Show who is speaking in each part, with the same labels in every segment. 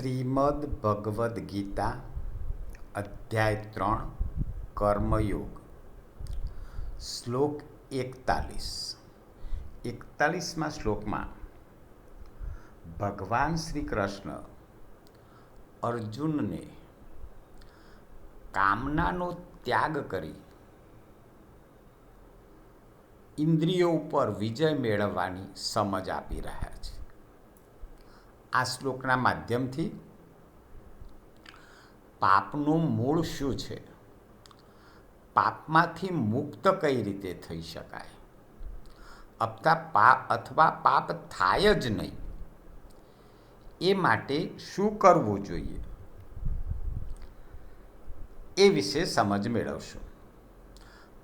Speaker 1: શ્રીમદ ભગવદ્ ગીતા, અધ્યાય ત્રણ, કર્મયોગ. શ્લોક એકતાલીસ. એકતાલીસમાં શ્લોકમાં, ભગવાન શ્રી કૃષ્ણ અર્જુનને કામનાનો ત્યાગ કરી ઇન્દ્રિયો ઉપર વિજય મેળવવાની સમજ આપી રહ્યા છે. આ શ્લોકના માધ્યમથી પાપનું મૂળ શું છે? પાપમાંથી મુક્ત કઈ રીતે થઈ શકાય? અપતા પાપ અથવા પાપ થાય જ નહીં. એ માટે શું કરવું જોઈએ? એ વિશે સમજ મેળવશું.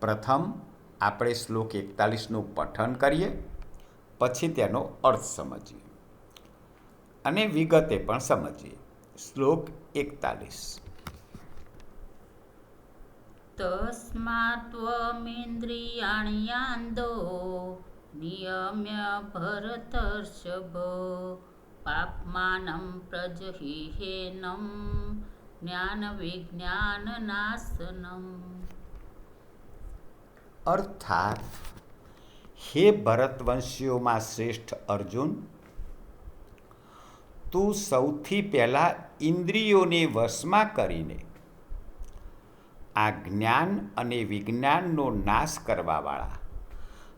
Speaker 1: પ્રથમ, આપણે શ્લોક એકતાલીસનું પઠન કરીએ, પછી તેનો અર્થ સમજીએ. અને વિગતે પણ સમજીએ. શ્લોક એકતાલીસ.
Speaker 2: તસ્માત્વમિન્દ્રિયાણि યાન્દો નિયમ્ય ભરતર્ષભ પાપ્માनं પ્રજહિહેનં જ્ઞાનવિજ્ઞાનનાશનમ.
Speaker 1: અર્થાત હે ભરતવંશીઓમાં શ્રેષ્ઠ અર્જુન તું સૌથી પહેલાં ઇન્દ્રિયોને વશમાં કરીને આ જ્ઞાન અને વિજ્ઞાનનો નાશ કરવાવાળા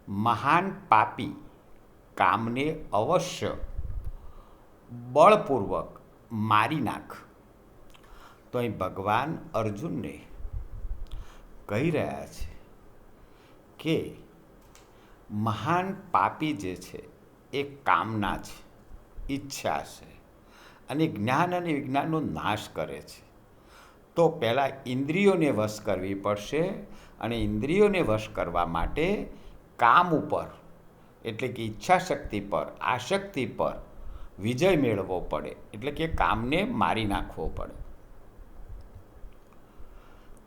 Speaker 1: મહાન પાપી કામને અવશ્ય બળપૂર્વક મારી નાખ. તો અહીં ભગવાન અર્જુનને કહી રહ્યા છે કે મહાન પાપી જે છે એ કામના છે, ઈચ્છા છે. અને જ્ઞાન અને વિજ્ઞાનનો નાશ કરે છે. તો પહેલાં ઇન્દ્રિયોને વશ કરવી પડશે અને ઇન્દ્રિયોને વશ કરવા માટે કામ ઉપર, એટલે કે ઈચ્છા શક્તિ પર, આશક્તિ પર વિજય મેળવવો પડે. એટલે કે કામને મારી નાખવો પડે.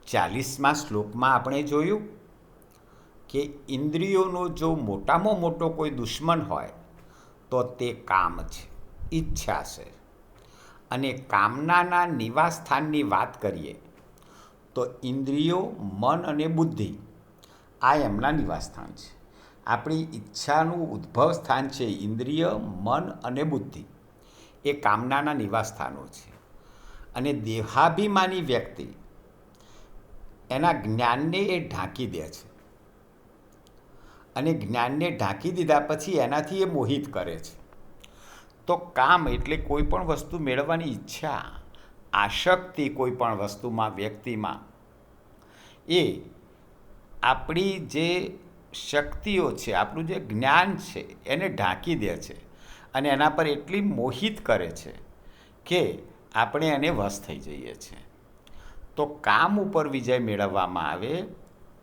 Speaker 1: ચાલીસમાં શ્લોકમાં આપણે જોયું કે ઇન્દ્રિયોનો જો મોટામાં મોટો કોઈ દુશ્મન હોય, તો તે કામ છે, ઈચ્છા છે. અને કામનાના નિવાસ સ્થાનની વાત કરીએ, તો ઇન્દ્રિયો, મન અને બુદ્ધિ આ એમના નિવાસસ્થાન છે. આપણી ઈચ્છાનું ઉદ્ભવ સ્થાન છે ઇન્દ્રિય, મન અને બુદ્ધિ. એ કામનાના નિવાસ સ્થાનો છે. અને દેહાભિમાની વ્યક્તિ એના જ્ઞાનને એ ઢાંકી દે છે. અને જ્ઞાનને ઢાંકી દીધા પછી એનાથી એ મોહિત કરે છે. તો કામ એટલે કોઈ પણ વસ્તુ મેળવવાની ઈચ્છા, આશક્તિ કોઈ પણ વસ્તુમાં, વ્યક્તિમાં. એ આપણી જે શક્તિઓ છે, આપણું જે જ્ઞાન છે, એને ઢાંકી દે છે અને એના પર એટલી મોહિત કરે છે કે આપણે એને વશ થઈ જઈએ છીએ તો કામ ઉપર વિજય મેળવવામાં આવે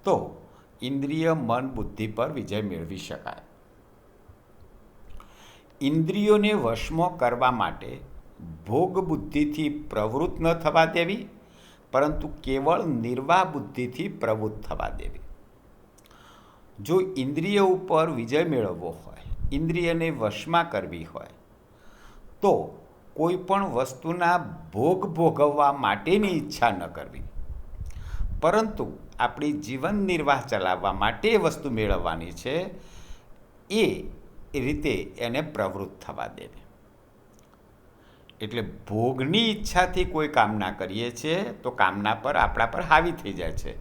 Speaker 1: તો ઇન્દ્રિય, મન, બુદ્ધિ પર વિજય મેળવી શકાય. ઇન્દ્રિયોને વશમાં કરવા માટે ભોગ બુદ્ધિથી પ્રવૃત્ત ન થવા દેવી, પરંતુ કેવળ નિર્વાહ બુદ્ધિથી પ્રવૃત્ત થવા દેવી. જો ઇન્દ્રિય ઉપર વિજય મેળવવો હોય, ઇન્દ્રિયને વશમાં કરવી હોય, તો કોઈ પણ વસ્તુના ભોગ ભોગવવા માટેની ઈચ્છા ન કરવી. પરંતુ આપણી જીવન નિર્વાહ ચલાવવા માટે વસ્તુ મેળવવાની છે એ રીતે એને પ્રવૃત્ત થવા દે એટલે ભોગની ઈચ્છાથી કોઈ કામના કરીએ છીએ, તો કામના પર આપણા પર હાવી થઈ જાય છે.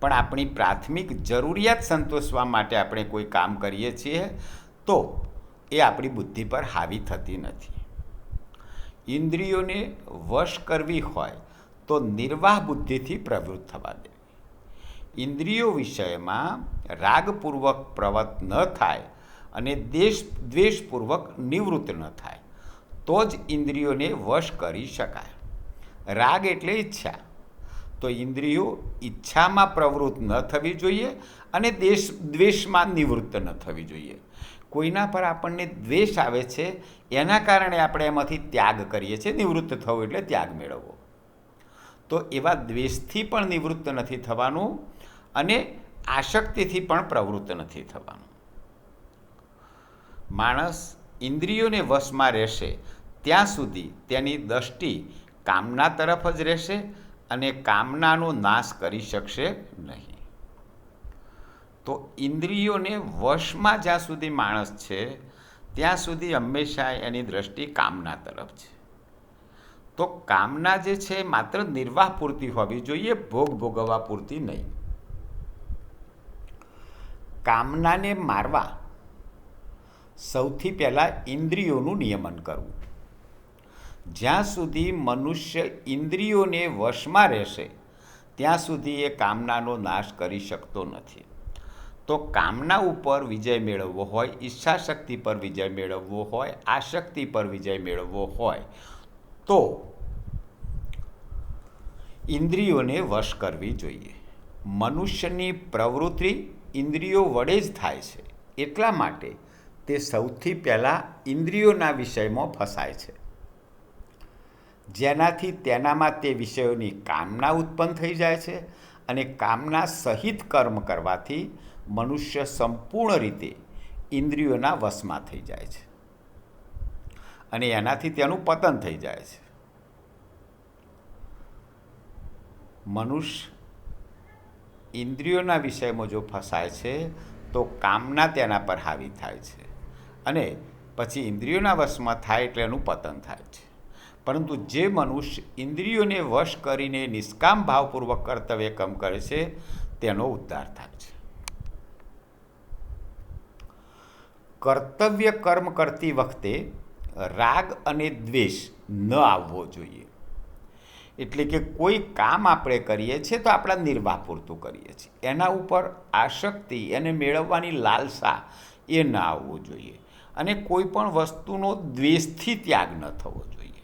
Speaker 1: પણ આપણી પ્રાથમિક જરૂરિયાત સંતોષવા માટે આપણે કોઈ કામ કરીએ છીએ, તો એ આપણી બુદ્ધિ પર હાવી થતી નથી. ઇન્દ્રિયોને વશ કરવી હોય, તો નિર્વાહ બુદ્ધિથી પ્રવૃત્ત થવા દે. ઇન્દ્રિયો વિષયમાં રાગપૂર્વક પ્રવત ન થાય અને દેશ દ્વેષપૂર્વક નિવૃત્ત ન થાય. તો જ ઇન્દ્રિયોને વશ કરી શકાય. રાગ એટલે ઈચ્છા. તો ઇન્દ્રિયો ઈચ્છામાં પ્રવૃત્ત ન થવી જોઈએ અને દેશ દ્વેષમાં નિવૃત્ત ન થવી જોઈએ. કોઈના પર આપણને દ્વેષ આવે છે, એના કારણે આપણે એમાંથી ત્યાગ કરીએ છીએ, નિવૃત્ત થવું એટલે ત્યાગ મેળવવો. તો એવા દ્વેષથી પણ નિવૃત્ત નથી થવાનું અને આશક્તિથી પણ પ્રવૃત્ત નથી થવાનું. માણસ ઇન્દ્રિયોને વશમાં રહેશે, ત્યાં સુધી તેની દૃષ્ટિ કામના તરફ જ રહેશે અને કામનાનો નાશ કરી શકશે નહીં. તો ઇન્દ્રિયોને વશમાં જ્યાં સુધી માણસ છે, ત્યાં સુધી હંમેશા એની દૃષ્ટિ કામના તરફ છે. તો કામના જે છે, માત્ર નિર્વાહ પૂરતી હોવી જોઈએ, ભોગ ભોગવવા પૂરતી નહીં. કામનાને મારવા સૌથી પહેલાં ઇન્દ્રિયોનું નિયમન કરવું. જ્યાં સુધી મનુષ્ય ઇન્દ્રિયોને વશમાં રહેશે, ત્યાં સુધી એ કામનાનો નાશ કરી શકતો નથી. તો કામના ઉપર વિજય મેળવવો હોય, ઈચ્છાશક્તિ પર વિજય મેળવવો હોય, આશક્તિ પર વિજય મેળવવો હોય, તો ઇન્દ્રિયોને વશ કરવી જોઈએ. મનુષ્યની પ્રવૃત્તિ ઇન્દ્રિયો વડે જ થાય છે. એટલા માટે તે સૌથી પહેલાં ઇન્દ્રિયોના વિષયમાં ફસાય છે. જેનાથી તેનામાં તે વિષયોની કામના ઉત્પન્ન થઈ જાય છે અને કામના સહિત કર્મ કરવાથી મનુષ્ય સંપૂર્ણ રીતે ઇન્દ્રિયોના વશમાં થઈ જાય છે. અને એનાથી તેનું પતન થઈ જાય છે. મનુષ્ય ઇન્દ્રિયોના વિષયમાં જો ફસાય છે, તો કામના તેના પર હાવી થાય છે. અને પછી ઇન્દ્રિયોના વશમાં થાય એટલે એનું પતન થાય છે. પરંતુ જે મનુષ્ય ઇન્દ્રિયોને વશ કરીને નિષ્કામ ભાવપૂર્વક કર્તવ્ય કમ કરે છે, તેનો ઉદ્ધાર થાય છે. કર્તવ્ય કર્મ કરતી વખતે રાગ અને દ્વેષ ન આવવો જોઈએ. એટલે કે કોઈ કામ આપણે કરીએ છીએ તો આપણા નિર્વાહ પૂરતું કરીએ છીએ. એના ઉપર આસક્તિ એને મેળવવાની લાલસા એ ન આવવું જોઈએ. અને કોઈ પણ વસ્તુનો દ્વેષથી ત્યાગ ન થવો જોઈએ.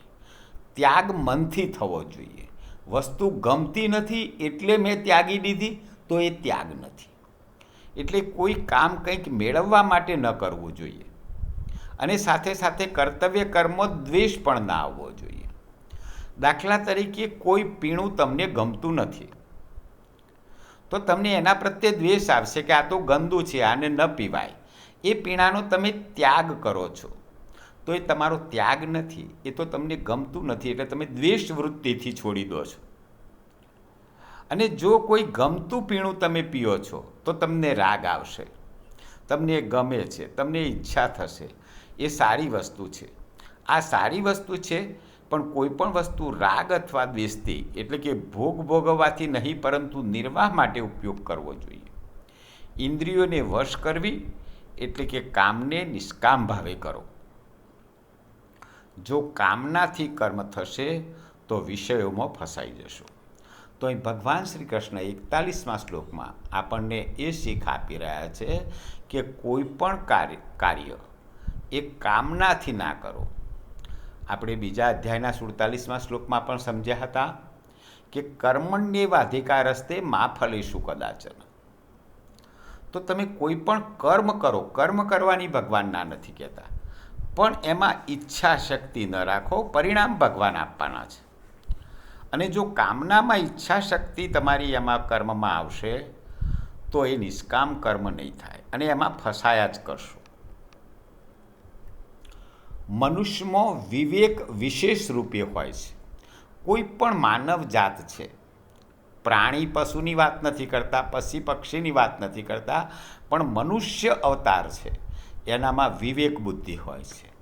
Speaker 1: ત્યાગ મનથી થવો જોઈએ. વસ્તુ ગમતી નથી એટલે મેં ત્યાગી દીધી તો એ ત્યાગ નથી. એટલે કોઈ કામ કંઈક મેળવવા માટે ન કરવું જોઈએ. અને સાથે સાથે કર્તવ્ય કર્મ દ્વેષ પણ ના આવવો જોઈએ. દાખલા તરીકે કોઈ પીણું તમને ગમતું નથી. તો તમને એના પ્રત્યે દ્વેષ આવશે કે આ તો ગંદુ છે, આને ન પીવાય. એ પીણાનો તમે ત્યાગ કરો છો. તો એ તમારો ત્યાગ નથી, એ તો તમને ગમતું નથી, એટલે તમે દ્વેષ વૃત્તિથી છોડી દો છો. અને જો કોઈ ગમતું પીણું તમે પીઓ છો, તો તમને રાગ આવશે, તમને ગમે છે, તમને ઈચ્છા થશે, એ સારી વસ્તુ છે. આ સારી વસ્તુ છે, પણ કોઈ પણ વસ્તુ રાગ અથવા દ્વેષથી, એટલે કે ભોગ ભોગવવાથી નહીં, પરંતુ નિર્વાહ માટે ઉપયોગ કરવો જોઈએ. ઇન્દ્રિયોને વશ કરવી એટલે કે કામને નિષ્કામ ભાવે કરો. જો કામનાથી કર્મ થશે, તો વિષયોમાં ફસાઈ જશો. તો અહીં ભગવાન શ્રી કૃષ્ણ એકતાલીસમાં શ્લોકમાં આપણને એ શીખ આપી રહ્યા છે કે કોઈ પણ કાર્ય કાર્ય એ કામનાથી ના કરો. આપણે બીજા અધ્યાયના સુડતાલીસમાં શ્લોકમાં પણ સમજ્યા હતા કે કર્મણ્યેવાધિકાર રસ્તે મા ફલેશું કદાચન. તો તમે કોઈ પણ કર્મ કરો, કર્મ કરવાની ભગવાન ના નથી કહેતા. પણ એમાં ઈચ્છા શક્તિ ન રાખો, પરિણામ ભગવાન આપવાના છે. અને જો કામનામાં ઈચ્છા શક્તિ તમારી એમાં કર્મમાં આવશે, તો એ નિષ્કામ કર્મ નહીં થાય અને એમાં ફસાયા જ કરશો. મનુષ્યમાં વિવેક વિશેષ રૂપે હોય છે. કોઈ પણ માનવ જાત છે પ્રાણી પશુની વાત નથી કરતા, પશી પક્ષીની વાત નથી કરતા, પણ મનુષ્ય અવતાર છે. એનામાં વિવેક બુદ્ધિ હોય છે.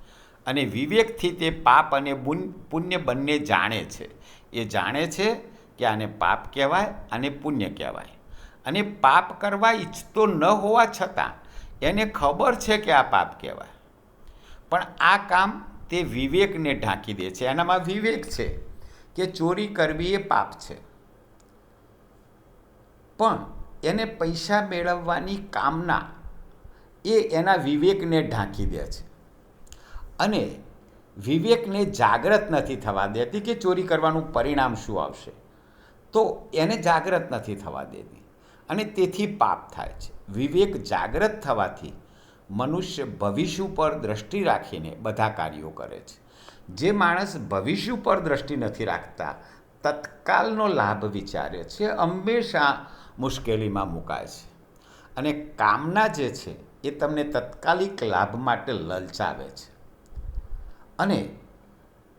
Speaker 1: અને વિવેકથી તે પાપ અને પુણ્ય બંને જાણે છે. એ જાણે છે કે આને પાપ કહેવાય અને પુણ્ય કહેવાય. અને પાપ કરવા ઈચ્છતો ન હોવા છતાં એને ખબર છે કે આ પાપ કહેવાય. પણ આ કામ તે વિવેકને ઢાંકી દે છે. એનામાં વિવેક છે કે ચોરી કરવી એ પાપ છે. પણ એને પૈસા મેળવવાની કામના એ એના વિવેકને ઢાંકી દે છે. અને વિવેકને જાગ્રત નથી થવા દેતી કે ચોરી કરવાનું પરિણામ શું આવશે. તો એને જાગ્રત નથી થવા દેતી. અને તેથી પાપ થાય છે. વિવેક જાગ્રત થવાથી મનુષ્ય ભવિષ્ય પર દ્રષ્ટિ રાખીને બધા કાર્યો કરે છે. જે માણસ ભવિષ્ય ઉપર દ્રષ્ટિ નથી રાખતા, તત્કાલનો લાભ વિચારે છે. હંમેશા મુશ્કેલીમાં મુકાય છે. અને કામના જે છે, એ તમને તત્કાલિક લાભ માટે લલચાવે છે. અને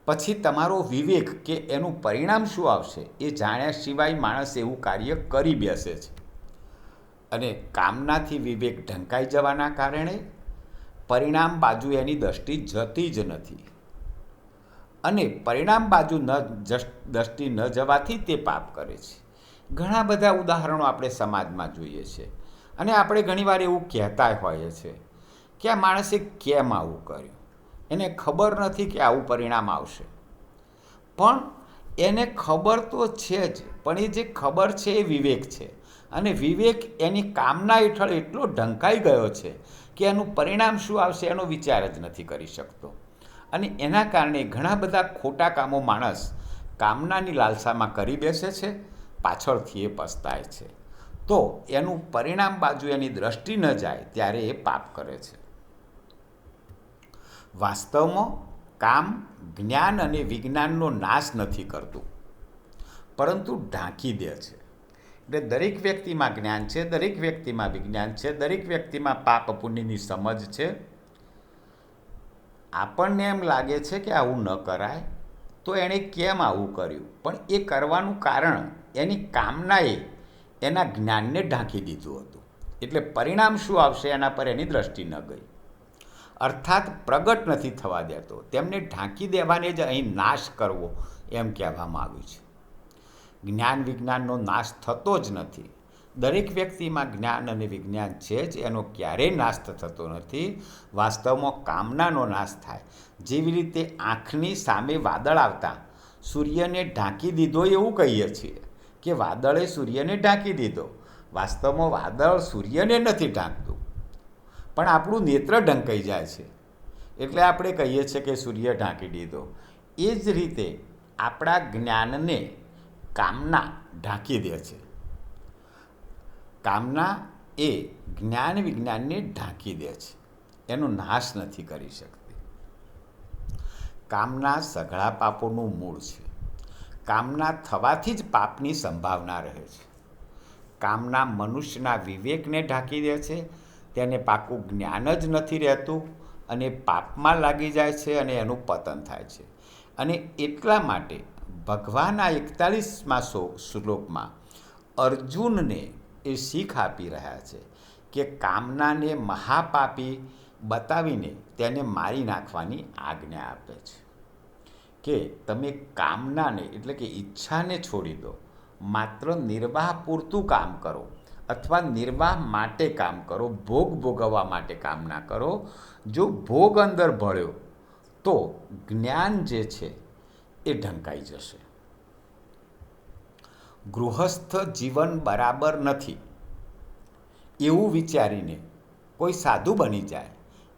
Speaker 1: પછી તમારો વિવેક કે એનું પરિણામ શું આવશે, એ જાણ્યા સિવાય માણસ એવું કાર્ય કરી બેસે છે. અને કામનાથી વિવેક ઢંકાઈ જવાના કારણે પરિણામ બાજુ એની દ્રષ્ટિ જતી જ નથી. અને પરિણામ બાજુ ન જ દ્રષ્ટિ ન જવાથી તે પાપ કરે છે. ઘણા બધા ઉદાહરણો આપણે સમાજમાં જોઈએ છે. અને આપણે ઘણીવાર એવું કહેતા હોઈએ છીએ કે આ માણસે કેમ આવું કર્યું? એને ખબર નથી કે આવું પરિણામ આવશે. પણ એને ખબર તો છે જ, પણ એ જે ખબર છે એ વિવેક છે. અને વિવેક એની કામના હેઠળ એટલો ઢંકાઈ ગયો છે કે એનું પરિણામ શું આવશે એનો વિચાર જ નથી કરી શકતો. અને એના કારણે ઘણા બધા ખોટા કામો માણસ કામનાની લાલસામાં કરી બેસે છે પાછળથી એ પસ્તાય છે. તો એનું પરિણામ બાજુ એની દ્રષ્ટિ ન જાય ત્યારે એ પાપ કરે છે. વાસ્તવમાં કામ, જ્ઞાન અને વિજ્ઞાનનો નાશ નથી કરતું. પરંતુ ઢાંકી દે છે. એટલે દરેક વ્યક્તિમાં જ્ઞાન છે, દરેક વ્યક્તિમાં વિજ્ઞાન છે, દરેક વ્યક્તિમાં પાપ પુણ્યની સમજ છે. આપણને એમ લાગે છે કે આવું ન કરાય, તો એણે કેમ આવું કર્યું? પણ એ કરવાનું કારણ એની કામનાએ એના જ્ઞાનને ઢાંકી દીધું હતું. એટલે પરિણામ શું આવશે એના પર એની દ્રષ્ટિ ન ગઈ. અર્થાત પ્રગટ નથી થવા દેતો. તેમને ઢાંકી દેવાને જ અહીં નાશ કરવો એમ કહેવામાં આવ્યું છે. જ્ઞાન વિજ્ઞાનનો નાશ થતો જ નથી. દરેક વ્યક્તિમાં જ્ઞાન અને વિજ્ઞાન છે જ, એનો ક્યારેય નાશ થતો નથી. વાસ્તવમાં કામનાનો નાશ થાય. જેવી રીતે આંખની સામે વાદળ આવતા, સૂર્યને ઢાંકી દીધો એવું કહીએ છીએ. કે વાદળે સૂર્યને ઢાંકી દીધો. વાસ્તવમાં વાદળ સૂર્યને નથી ઢાંકતું. પણ આપણું નેત્ર ઢંકાઈ જાય છે. એટલે આપણે કહીએ છીએ કે સૂર્ય ઢાંકી દીધો. એ જ રીતે આપણા જ્ઞાનને કામના ઢાંકી દે છે. કામના એ જ્ઞાન વિજ્ઞાનને ઢાંકી દે છે. એનો નાશ નથી કરી શકતી. કામના સઘળા પાપોનું મૂળ છે. કામના થવાથી જ પાપની સંભાવના રહે છે. કામના મનુષ્યના વિવેકને ઢાંકી દે છે, તેને પાકું જ્ઞાન જ નથી રહેતું અને પાપમાં લાગી જાય છે અને એનું પતન થાય છે. અને એટલા માટે ભગવાનના એકતાલીસમાં સો શ્લોકમાં અર્જુનને એ શીખ આપી રહ્યા છે કે કામનાને મહાપાપી બતાવીને તેને મારી નાખવાની આજ્ઞા આપે છે. કે તમે કામનાને એટલે કે ઈચ્છાને છોડી દો. માત્ર નિર્વાહ પૂરતું કામ કરો અથવા નિર્વાહ માટે કામ કરો, ભોગ ભોગવવા માટે કામ ના કરો. જો ભોગ અંદર ભળ્યો, તો જ્ઞાન જે છે એ ઢંકાઈ જશે. ગૃહસ્થ જીવન બરાબર નથી. એવું વિચારીને કોઈ સાધુ બની જાય,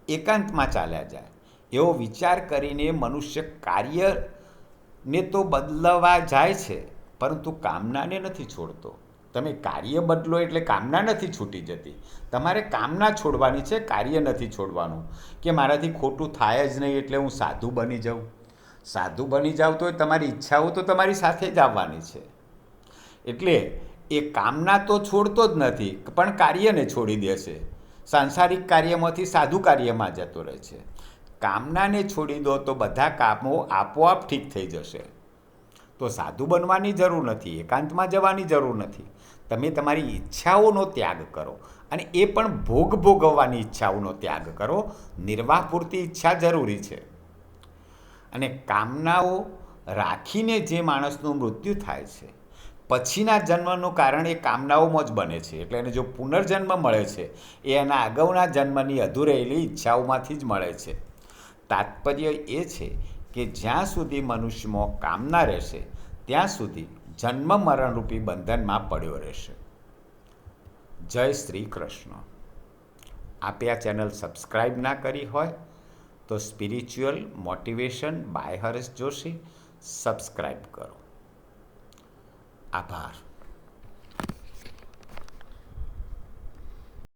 Speaker 1: એકાંતમાં ચાલ્યા જાય એવો વિચાર કરીને મનુષ્ય કાર્યને તો બદલવા જાય છે, પરંતુ કામનાને નથી છોડતો. તમે કાર્ય બદલો એટલે કામના નથી છૂટી જતી. તમારે કામના છોડવાની છે, કાર્ય નથી છોડવાનું. કે મારાથી ખોટું થાય જ નહીં એટલે હું સાધુ બની જાઉં. સાધુ બની જાઉં તો તમારી ઈચ્છાઓ તો તમારી સાથે જ આવવાની છે. એટલે એ કામના તો છોડતો જ નથી, પણ કાર્યને છોડી દે છે સાંસારિક કાર્યમાંથી સાધુ કાર્યમાં જતો રહે છે. કામનાને છોડી દો તો બધા કામો આપોઆપ ઠીક થઈ જશે. તો સાધુ બનવાની જરૂર નથી, એકાંતમાં જવાની જરૂર નથી. તમે તમારી ઈચ્છાઓનો ત્યાગ કરો અને એ પણ ભોગ ભોગવવાની ઈચ્છાઓનો ત્યાગ કરો. નિર્વાહ પૂરતી ઈચ્છા જરૂરી છે. અને કામનાઓ રાખીને જે માણસનું મૃત્યુ થાય છે, પછીના જન્મનું કારણ એ કામનાઓમાં જ બને છે. એટલે એને જો પુનર્જન્મ મળે છે, એ એના અગાઉના જન્મની અધૂરેલી ઈચ્છાઓમાંથી જ મળે છે. તાત્પર્ય એ છે કે જ્યાં સુધી મનુષ્યમાં કામના રહેશે, ત્યાં સુધી જન્મ મરણરૂપી બંધનમાં પડ્યો રહેશે. જય શ્રી કૃષ્ણ. આપે આ ચેનલ સબસ્ક્રાઈબ ના કરી હોય, તો spiritual motivation by Haresh Joshi subscribe કરો. આભાર.